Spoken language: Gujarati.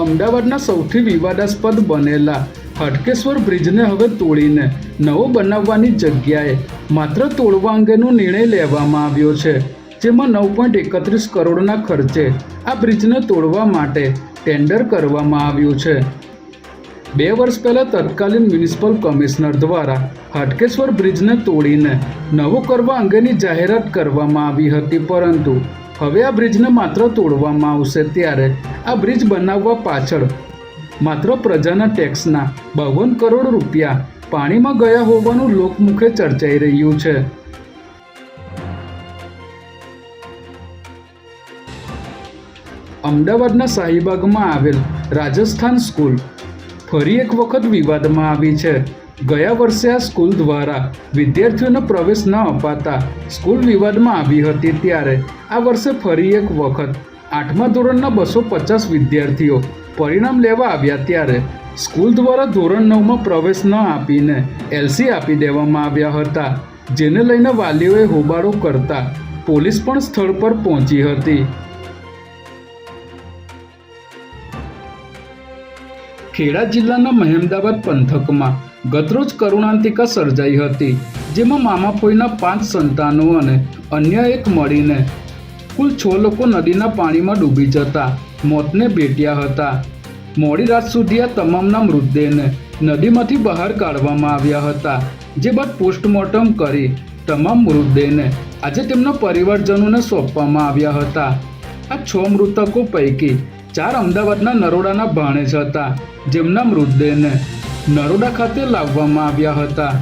અમદાવાદના સૌથી વિવાદાસ્પદ બનેલા હટકેશ્વર બ્રિજને હવે તોડીને નવો બનાવવાની જગ્યાએ માત્ર તોડવા અંગેનો નિર્ણય લેવામાં આવ્યો છે, જેમાં નવ પોઈન્ટ એકત્રીસ કરોડના ખર્ચે આ બ્રિજને તોડવા માટે ટેન્ડર કરવામાં આવ્યું છે. બે વર્ષ પહેલાં તત્કાલીન મ્યુનિસિપલ કમિશનર દ્વારા હાટકેશ્વર બ્રિજને તોડીને નવો કરવા અંગેની જાહેરાત કરવામાં આવી હતી, પરંતુ હવે આ બ્રિજને માત્ર તોડવામાં આવશે ત્યારે આ બ્રિજ બનાવવા પાછળ માત્ર પ્રજાના ટેક્સના બાવન કરોડ રૂપિયા પાણીમાં ગયા હોવાનું લોકમુખે ચર્ચાઈ રહ્યું છે. અમદાવાદના શાહીબાગમાં આવેલ રાજસ્થાન સ્કૂલ ફરી એક વખત વિવાદમાં આવી છે. ગયા વર્ષે આ સ્કૂલ દ્વારા વિદ્યાર્થીઓને પ્રવેશ ન અપાતા સ્કૂલ વિવાદમાં આવી હતી ત્યારે આ વર્ષે ફરી એક વખત આઠમા ધોરણના બસો પચાસ વિદ્યાર્થીઓ પરિણામ લેવા આવ્યા ત્યારે સ્કૂલ દ્વારા ધોરણ નવમાં પ્રવેશ ન આપીને એલસી આપી દેવામાં આવ્યા હતા, જેને લઈને વાલીઓએ હોબાળો કરતા પોલીસ પણ સ્થળ પર પહોંચી હતી. ખેડા જિલ્લાના મહેમદાવાદ પંથકમાં ગતરોજ કરુણાંતિકા સર્જાઈ હતી, જેમાં મામાફોઈના પાંચ સંતાનો અને અન્ય એક મળીને કુલ છ લોકો નદીના પાણીમાં ડૂબી જતા, મોતને ભેટ્યા હતા. મોડી રાત સુધી આ તમામના મૃતદેહને નદીમાંથી બહાર કાઢવામાં આવ્યા હતા, જે બાદ પોસ્ટમોર્ટમ કરી તમામ મૃતદેહને આજે તેમના પરિવારજનોને સોંપવામાં આવ્યા હતા. આ છ મૃતકો પૈકી ચાર અમદાવાદના નરોડાના ભાણેજ હતા જેમના મૃતદેહને નરોડા ખાતે લાવવામાં આવ્યા હતા.